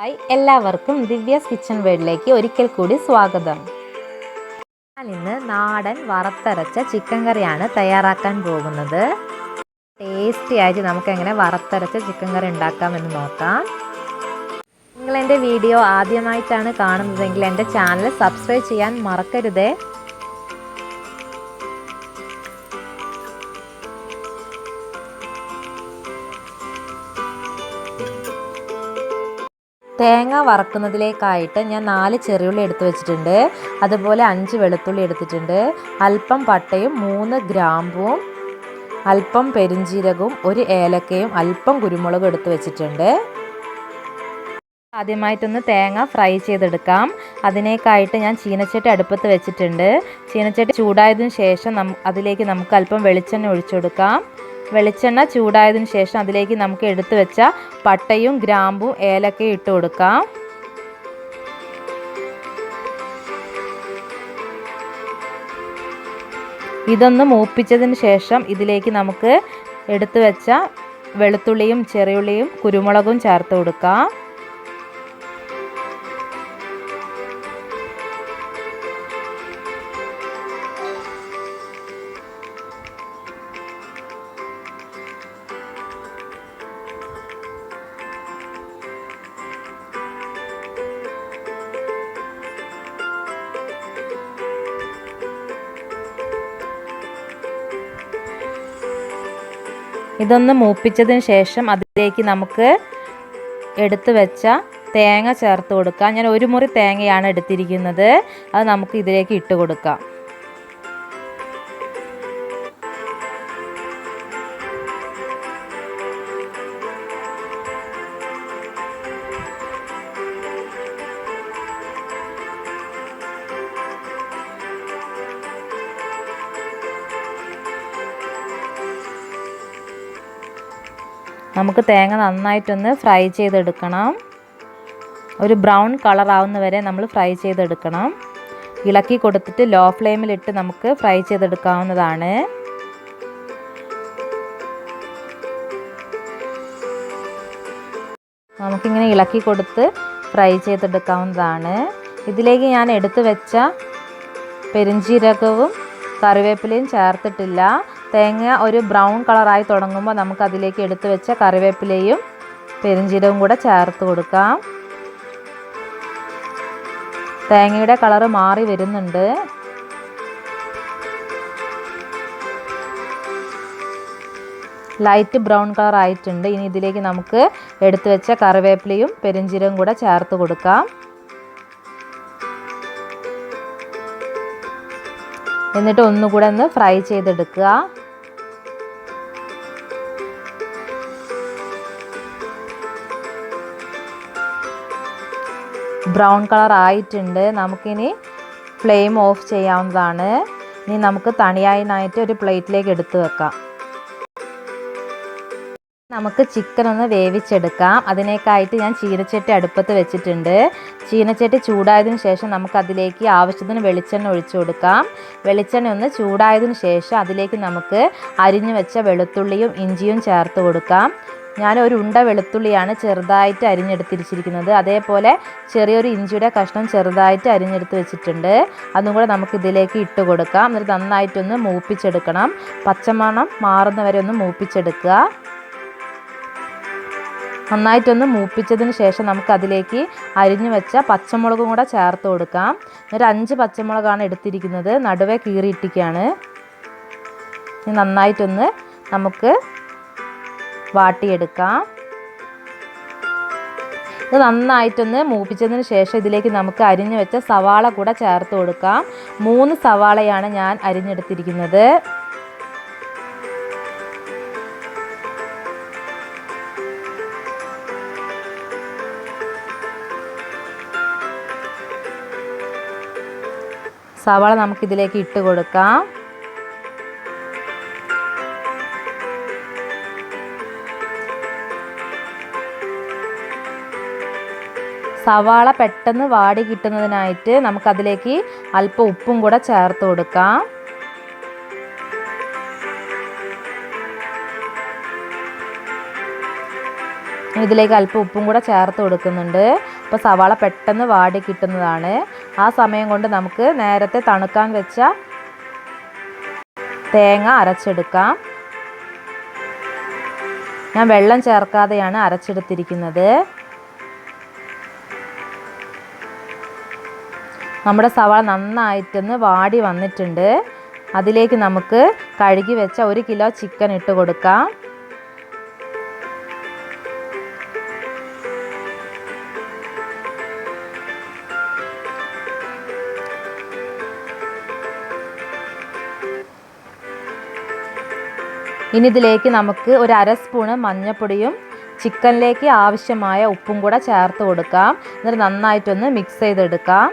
Hi എല്ലാവർക്കും Divya's kitchen വേൾഡിലേക്ക് ഒരിക്കൽ കൂടി സ്വാഗതം. ഞാൻ ഇന്ന് നാടൻ വറുത്തരച്ച ചിക്കൻ കറിയാണ് തയ്യാറാക്കാൻ പോകുന്നത്. ടേസ്റ്റി ആയിട്ട് നമുക്ക് എങ്ങനെ വറുത്തരച്ച ചിക്കൻ കറി ഉണ്ടാക്കാമെന്ന് നോക്കാം. നിങ്ങൾ എന്റെ വീഡിയോ ആദ്യമായിട്ടാണ് കാണുന്നതെങ്കിൽ എന്റെ ചാനൽ സബ്സ്ക്രൈബ് ചെയ്യാൻ മറക്കരുതേ. തേങ്ങ വറക്കുന്നതിലേക്കായിട്ട് ഞാൻ നാല് ചെറിയുള്ളി എടുത്തു വെച്ചിട്ടുണ്ട്. അതുപോലെ അഞ്ച് വെളുത്തുള്ളി എടുത്തിട്ടുണ്ട്. അല്പം പട്ടയും മൂന്ന് ഗ്രാമ്പും അല്പം പെരിഞ്ജീരകവും ഒരു ഏലക്കയും അല്പം കുരുമുളകും എടുത്തു വെച്ചിട്ടുണ്ട്. ആദ്യമായിട്ടൊന്ന് തേങ്ങ ഫ്രൈ ചെയ്തെടുക്കാം. അതിനേക്കായിട്ട് ഞാൻ ചീനച്ചട്ടി അടുപ്പത്ത് വെച്ചിട്ടുണ്ട്. ചീനച്ചട്ടി ചൂടായതിനു ശേഷം അതിലേക്ക് നമുക്ക് അല്പം വെളിച്ചെണ്ണ ഒഴിച്ചു കൊടുക്കാം വെളിച്ചെണ്ണ ചൂടായതിനു ശേഷം അതിലേക്ക് നമുക്ക് എടുത്തു വെച്ച പട്ടയും ഗ്രാമ്പും ഏലക്കയും ഇട്ട് കൊടുക്കാം. ഇതൊന്ന് മൂപ്പിച്ചതിന് ശേഷം ഇതിലേക്ക് നമുക്ക് എടുത്തു വെച്ച വെളുത്തുള്ളിയും ചെറിയുള്ളിയും കുരുമുളകും ചേർത്ത് കൊടുക്കാം. ഇതൊന്ന് മൂപ്പിച്ചതിന് ശേഷം അതിലേക്ക് നമുക്ക് എടുത്തു വെച്ച തേങ്ങ ചേർത്ത് കൊടുക്കാം. ഞാൻ ഒരു മുറി തേങ്ങയാണ് എടുത്തിരിക്കുന്നത്. അത് നമുക്ക് ഇതിലേക്ക് ഇട്ട് കൊടുക്കാം. നമുക്ക് തേങ്ങ നന്നായിട്ടൊന്ന് ഫ്രൈ ചെയ്തെടുക്കണം. ഒരു ബ്രൗൺ കളർ ആവുന്ന വരെ നമ്മൾ ഫ്രൈ ചെയ്തെടുക്കണം. ഇളക്കി കൊടുത്തിട്ട് ലോ ഫ്ലെയിമിലിട്ട് നമുക്ക് ഫ്രൈ ചെയ്തെടുക്കാവുന്നതാണ്. നമുക്കിങ്ങനെ ഇളക്കി കൊടുത്ത് ഫ്രൈ ചെയ്തെടുക്കാവുന്നതാണ്. ഇതിലേക്ക് ഞാൻ എടുത്തു വെച്ച പെരിഞ്ചീരകവും കറിവേപ്പിലയും ചേർത്തിട്ടില്ല. തേങ്ങ ഒരു ബ്രൗൺ കളറായി തുടങ്ങുമ്പോൾ നമുക്ക് അതിലേക്ക് എടുത്തു വെച്ച കറിവേപ്പിലയും പെരിഞ്ചീരവും കൂടെ ചേർത്ത് കൊടുക്കാം. തേങ്ങയുടെ കളറ് മാറി വരുന്നുണ്ട്. ലൈറ്റ് ബ്രൗൺ കളർ ആയിട്ടുണ്ട് ഇനി ഇതിലേക്ക് നമുക്ക് എടുത്തു വെച്ച കറിവേപ്പിലയും പെരിഞ്ചീരവും കൂടെ ചേർത്ത് കൊടുക്കാം. എന്നിട്ട് ഒന്നുകൂടെ ഒന്ന് ഫ്രൈ ചെയ്തെടുക്കുക. ബ്രൗൺ കളർ ആയിട്ടുണ്ട്. നമുക്കിനി ഫ്ലെയിം ഓഫ് ചെയ്യാവുന്നതാണ്. ഇനി നമുക്ക് തണിയായിട്ട് ഒരു പ്ലേറ്റിലേക്ക് എടുത്തു വെക്കാം. നമുക്ക് ചിക്കൻ ഒന്ന് വേവിച്ചെടുക്കാം. അതിനേക്കായിട്ട് ഞാൻ ചീനച്ചട്ടി അടുപ്പത്ത് വെച്ചിട്ടുണ്ട്. ചീനച്ചട്ടി ചൂടായതിനു ശേഷം നമുക്ക് അതിലേക്ക് ആവശ്യത്തിന് വെളിച്ചെണ്ണ ഒഴിച്ചു കൊടുക്കാം. വെളിച്ചെണ്ണ ഒന്ന് ചൂടായതിനു ശേഷം അതിലേക്ക് നമുക്ക് അരിഞ്ഞു വെച്ച വെളുത്തുള്ളിയും ഇഞ്ചിയും ചേർത്ത് കൊടുക്കാം. ഞാൻ ഒരു ഉണ്ട വെളുത്തുള്ളിയാണ് ചെറുതായിട്ട് അരിഞ്ഞെടുത്തിരിച്ചിരിക്കുന്നത്. അതേപോലെ ചെറിയൊരു ഇഞ്ചിയുടെ കഷ്ണം ചെറുതായിട്ട് അരിഞ്ഞെടുത്ത് വെച്ചിട്ടുണ്ട്. അതും കൂടെ നമുക്ക് ഇതിലേക്ക് ഇട്ട് കൊടുക്കാം. എന്നിട്ട് നന്നായിട്ടൊന്ന് മൂപ്പിച്ചെടുക്കണം. പച്ചമണം മാറുന്നവരെ ഒന്ന് മൂപ്പിച്ചെടുക്കുക. നന്നായിട്ടൊന്ന് മൂപ്പിച്ചതിന് ശേഷം നമുക്ക് അതിലേക്ക് അരിഞ്ഞു വെച്ച പച്ചമുളകും കൂടെ ചേർത്ത് കൊടുക്കാം. ഒരു അഞ്ച് പച്ചമുളകാണ് എടുത്തിരിക്കുന്നത്. നടുവേ കീറിയിട്ടിക്കാണ് നന്നായിട്ടൊന്ന് നമുക്ക് വാട്ടിയെടുക്കാം. ഇത് നന്നായിട്ടൊന്ന് മൂപ്പിച്ചതിന് ശേഷം ഇതിലേക്ക് നമുക്ക് അരിഞ്ഞു വെച്ച സവാള കൂടെ ചേർത്ത് കൊടുക്കാം. മൂന്ന് സവാളയാണ് ഞാൻ അരിഞ്ഞെടുത്തിരിക്കുന്നത്. സവാള നമുക്കിതിലേക്ക് ഇട്ട് കൊടുക്കാം. സവാള പെട്ടെന്ന് വാടി കിട്ടുന്നതിനായിട്ട് നമുക്കതിലേക്ക് അല്പം ഉപ്പും കൂടെ ചേർത്ത് കൊടുക്കാം. ഇതിലേക്ക് അല്പം ഉപ്പും കൂടെ ചേർത്ത് കൊടുക്കുന്നുണ്ട്. അപ്പോൾ സവാള പെട്ടെന്ന് വാടി കിട്ടുന്നതാണ്. ആ സമയം കൊണ്ട് നമുക്ക് നേരത്തെ തണുക്കാൻ വെച്ച തേങ്ങ അരച്ചെടുക്കാം. ഞാൻ വെള്ളം ചേർക്കാതെയാണ് അരച്ചെടുത്തിരിക്കുന്നത്. നമ്മുടെ സവാള നന്നായിട്ടൊന്ന് വാടി വന്നിട്ടുണ്ട്. അതിലേക്ക് നമുക്ക് കഴുകി വെച്ച ഒരു കിലോ ചിക്കൻ ഇട്ട് കൊടുക്കാം. ഇനി ഇതിലേക്ക് നമുക്ക് ഒരു അര സ്പൂണ് മഞ്ഞൾപ്പൊടിയും ചിക്കനിലേക്ക് ആവശ്യമായ ഉപ്പും കൂടെ ചേർത്ത് കൊടുക്കാം. എന്നിട്ട് നന്നായിട്ടൊന്ന് മിക്സ് ചെയ്തെടുക്കാം.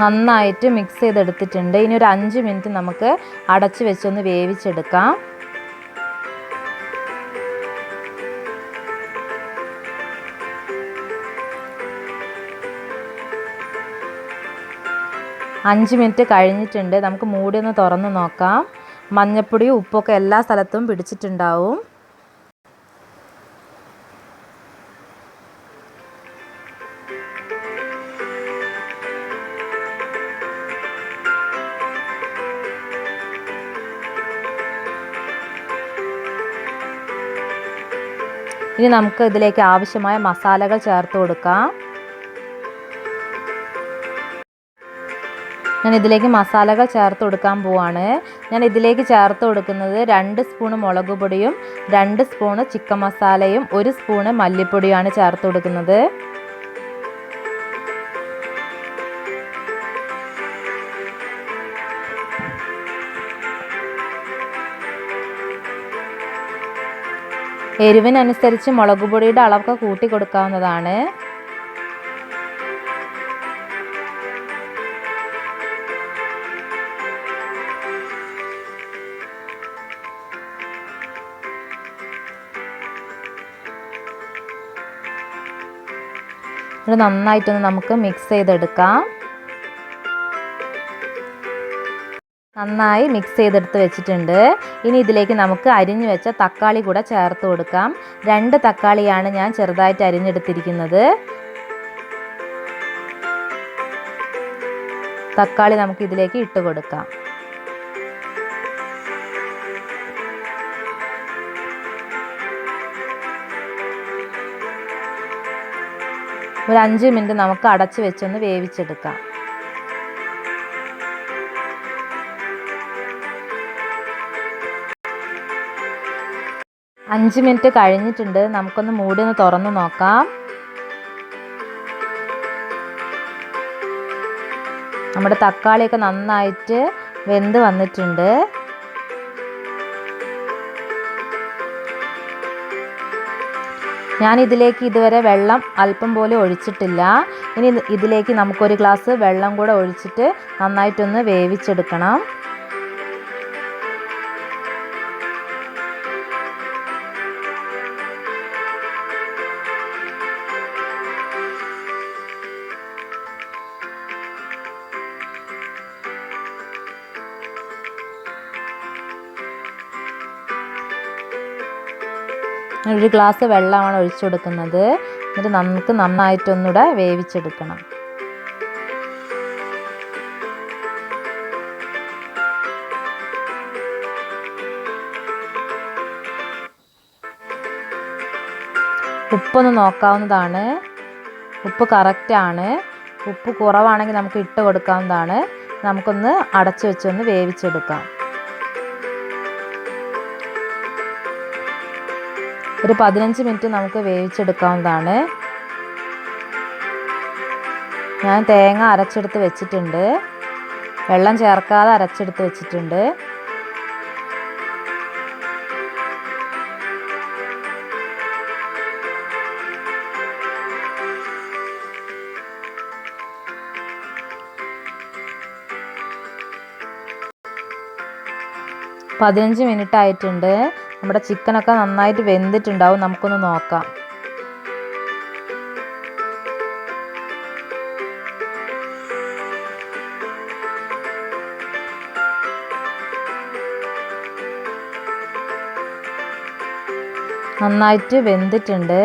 നന്നായിട്ട് മിക്സ് ചെയ്തെടുത്തിട്ടുണ്ട്. ഇനി ഒരു അഞ്ച് മിനിറ്റ് നമുക്ക് അടച്ച് വെച്ചൊന്ന് വേവിച്ചെടുക്കാം. അഞ്ച് മിനിറ്റ് കഴിഞ്ഞിട്ടുണ്ട്. നമുക്ക് മൂടി ഒന്ന് തുറന്ന് നോക്കാം. മഞ്ഞപ്പൊടിയും ഉപ്പൊക്കെ എല്ലാ സ്ഥലത്തും പിടിച്ചിട്ടുണ്ടാവും. ഇനി നമുക്ക് ഇതിലേക്ക് ആവശ്യമായ മസാലകൾ ചേർത്ത് കൊടുക്കാം. ഞാൻ ഇതിലേക്ക് മസാലകൾ ചേർത്ത് കൊടുക്കാൻ പോവാണ്. ഞാൻ ഇതിലേക്ക് ചേർത്ത് കൊടുക്കുന്നത് രണ്ട് സ്പൂണ് മുളക് പൊടിയും രണ്ട് സ്പൂണ് ചിക്കൻ മസാലയും ഒരു സ്പൂണ് മല്ലിപ്പൊടിയുമാണ് ചേർത്ത് കൊടുക്കുന്നത്. എരിവിനനുസരിച്ച് മുളക് പൊടിയുടെ അളവൊക്കെ കൂട്ടി കൊടുക്കാവുന്നതാണ് നന്നായിട്ടൊന്ന് നമുക്ക് മിക്സ് ചെയ്തെടുക്കാം. നന്നായി മിക്സ് ചെയ്തെടുത്ത് വെച്ചിട്ടുണ്ട്. ഇനി ഇതിലേക്ക് നമുക്ക് അരിഞ്ഞു വെച്ച തക്കാളി കൂടെ ചേർത്ത് കൊടുക്കാം. രണ്ട് തക്കാളിയാണ് ഞാൻ ചെറുതായിട്ട് അരിഞ്ഞെടുത്തിരിക്കുന്നത്. തക്കാളി നമുക്ക് ഇതിലേക്ക് ഇട്ട് കൊടുക്കാം. ഒരു അഞ്ച് മിനിറ്റ് നമുക്ക് അടച്ച് വെച്ചൊന്ന് വേവിച്ചെടുക്കാം. അഞ്ച് മിനിറ്റ് കഴിഞ്ഞിട്ടുണ്ട്. നമുക്കൊന്ന് മൂടി ഒന്ന് തുറന്ന് നോക്കാം. നമ്മുടെ തക്കാളിയൊക്കെ നന്നായിട്ട് വെന്ത് വന്നിട്ടുണ്ട്. ഞാൻ ഇതിലേക്ക് ഇതുവരെ വെള്ളം അല്പം പോലും ഒഴിച്ചിട്ടില്ല. ഇനി ഇതിലേക്ക് നമുക്കൊരു ഗ്ലാസ് വെള്ളം കൂടെ ഒഴിച്ചിട്ട് നന്നായിട്ടൊന്ന് വേവിച്ചെടുക്കണം. ഒരു ഗ്ലാസ് വെള്ളമാണ് ഒഴിച്ചു കൊടുക്കുന്നത്. എന്നിട്ട് നമുക്ക് നന്നായിട്ടൊന്നുകൂടെ വേവിച്ചെടുക്കണം. ഉപ്പൊന്ന് നോക്കാവുന്നതാണ്. ഉപ്പ് കറക്റ്റാണ് ഉപ്പ് കുറവാണെങ്കിൽ നമുക്ക് ഇട്ട് കൊടുക്കാവുന്നതാണ്. നമുക്കൊന്ന് അടച്ചു വെച്ചൊന്ന് വേവിച്ചെടുക്കാം. ഒരു പതിനഞ്ച് മിനിറ്റ് നമുക്ക് വേവിച്ചെടുക്കാവുന്നതാണ്. ഞാൻ തേങ്ങ അരച്ചെടുത്ത് വെച്ചിട്ടുണ്ട്. വെള്ളം ചേർക്കാതെ അരച്ചെടുത്ത് വെച്ചിട്ടുണ്ട്. പതിനഞ്ച് മിനിറ്റ് ആയിട്ടുണ്ട് നമ്മുടെ ചിക്കനൊക്കെ നന്നായിട്ട് വെന്തിട്ടുണ്ടാവും. നമുക്കൊന്ന് നോക്കാം. നന്നായിട്ട് വെന്തിട്ടുണ്ട്.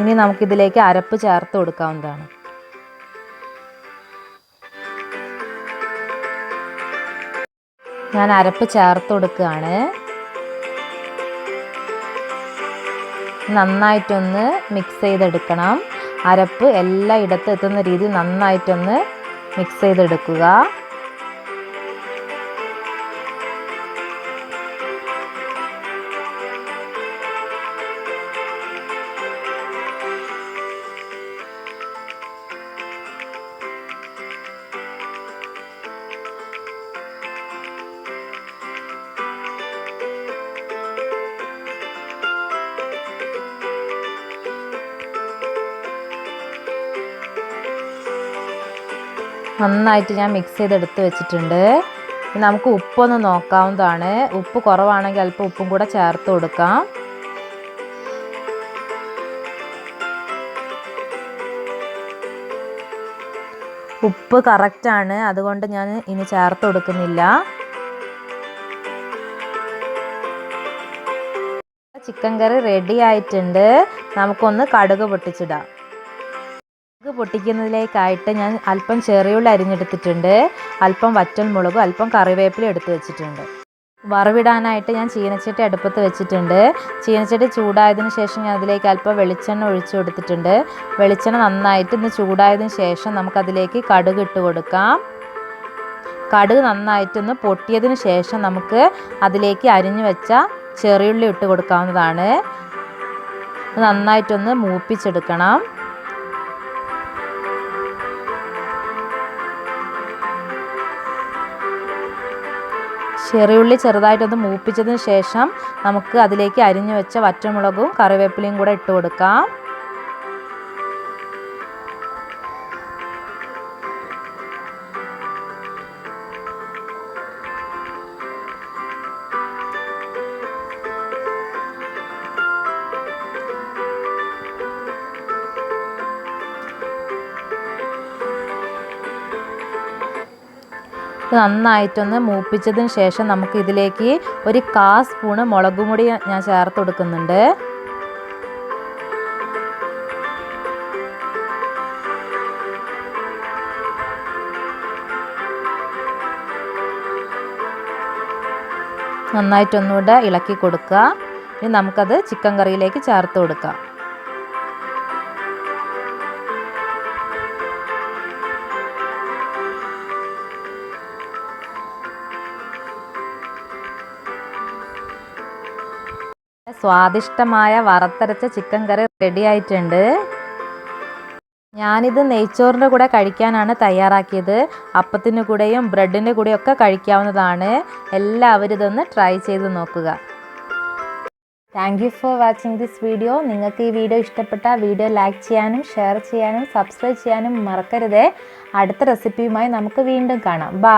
ഇനി നമുക്കിതിലേക്ക് അരപ്പ് ചേർത്ത് കൊടുക്കാവുന്നതാണ്. ഞാൻ അരപ്പ് ചേർത്ത് കൊടുക്കുകയാണ്. നന്നായിട്ടൊന്ന് മിക്സ് ചെയ്തെടുക്കണം. അരപ്പ് എല്ലാ ഇടത്തും എത്തുന്ന രീതിയിൽ നന്നായിട്ടൊന്ന് മിക്സ് ചെയ്തെടുക്കുക. നന്നായിട്ട് ഞാൻ മിക്സ് ചെയ്തെടുത്ത് വെച്ചിട്ടുണ്ട്. നമുക്ക് ഉപ്പൊന്ന് നോക്കാവുന്നതാണ്. ഉപ്പ് കുറവാണെങ്കിൽ അല്പം ഉപ്പും കൂടെ ചേർത്ത് കൊടുക്കാം. ഉപ്പ് കറക്റ്റാണ് അതുകൊണ്ട് ഞാൻ ഇനി ചേർത്ത് കൊടുക്കുന്നില്ല. ചിക്കൻ കറി റെഡി ആയിട്ടുണ്ട്. നമുക്കൊന്ന് കടുക് പൊട്ടിച്ചിടാം. പൊട്ടിക്കുന്നതിലേക്കായിട്ട് ഞാൻ അല്പം ചെറിയുള്ളി അരിഞ്ഞെടുത്തിട്ടുണ്ട്. അല്പം വറ്റൽ മുളകും അല്പം കറിവേപ്പില എടുത്ത് വെച്ചിട്ടുണ്ട്. വറവിടാനായിട്ട് ഞാൻ ചീനച്ചട്ടി അടുപ്പത്ത് വെച്ചിട്ടുണ്ട്. ചീനച്ചട്ടി ചൂടായതിനു ശേഷം ഞാൻ അതിലേക്ക് അല്പം വെളിച്ചെണ്ണ ഒഴിച്ചു കൊടുത്തിട്ടുണ്ട്. വെളിച്ചെണ്ണ നന്നായിട്ട് ഇന്ന് ചൂടായതിനു ശേഷം നമുക്കതിലേക്ക് കടുക് ഇട്ട് കൊടുക്കാം. കടുക് നന്നായിട്ടൊന്ന് പൊട്ടിയതിന് ശേഷം നമുക്ക് അതിലേക്ക് അരിഞ്ഞു വെച്ച ചെറിയുള്ളി ഇട്ട് കൊടുക്കാവുന്നതാണ്. നന്നായിട്ടൊന്ന് മൂപ്പിച്ചെടുക്കണം. ചെറിയുള്ളി ചെറുതായിട്ടൊന്ന് മൂപ്പിച്ചതിന് ശേഷം നമുക്ക് അതിലേക്ക് അരിഞ്ഞു വെച്ച വറ്റമുളകും കറിവേപ്പിലയും കൂടെ ഇട്ട് കൊടുക്കാം. നന്നായിട്ടൊന്ന് മൂപ്പിച്ചതിന് ശേഷം നമുക്ക് ഇതിലേക്ക് ഒരു കാ സ്പൂണ് മുളക് പൊടി ഞാൻ ചേർത്ത് കൊടുക്കുന്നുണ്ട്. നന്നായിട്ടൊന്നുകൂടെ ഇളക്കി കൊടുക്കുക. ഇനി നമുക്കത് ചിക്കൻ കറിയിലേക്ക് ചേർത്ത് കൊടുക്കാം. സ്വാദിഷ്ടമായ വറുത്തരച്ച ചിക്കൻ കറി റെഡിയായിട്ടുണ്ട് ഞാനിത് നെയ്ച്ചോറിന്റെ കൂടെ കഴിക്കാനാണ് തയ്യാറാക്കിയത്. അപ്പത്തിന്റെ കൂടെയും ബ്രെഡിന്റെ കൂടെയും ഒക്കെ കഴിക്കാവുന്നതാണ്. എല്ലാവരും ഇതൊന്ന് ട്രൈ ചെയ്ത് നോക്കുക. Thank you for watching this video നിങ്ങൾക്ക് ഈ വീഡിയോ ഇഷ്ടപ്പെട്ട വീഡിയോ ലൈക്ക് ചെയ്യാനും ഷെയർ ചെയ്യാനും സബ്സ്ക്രൈബ് ചെയ്യാനും മറക്കരുതേ. അടുത്ത റെസിപ്പിയുമായി നമുക്ക് വീണ്ടും കാണാം. ബൈ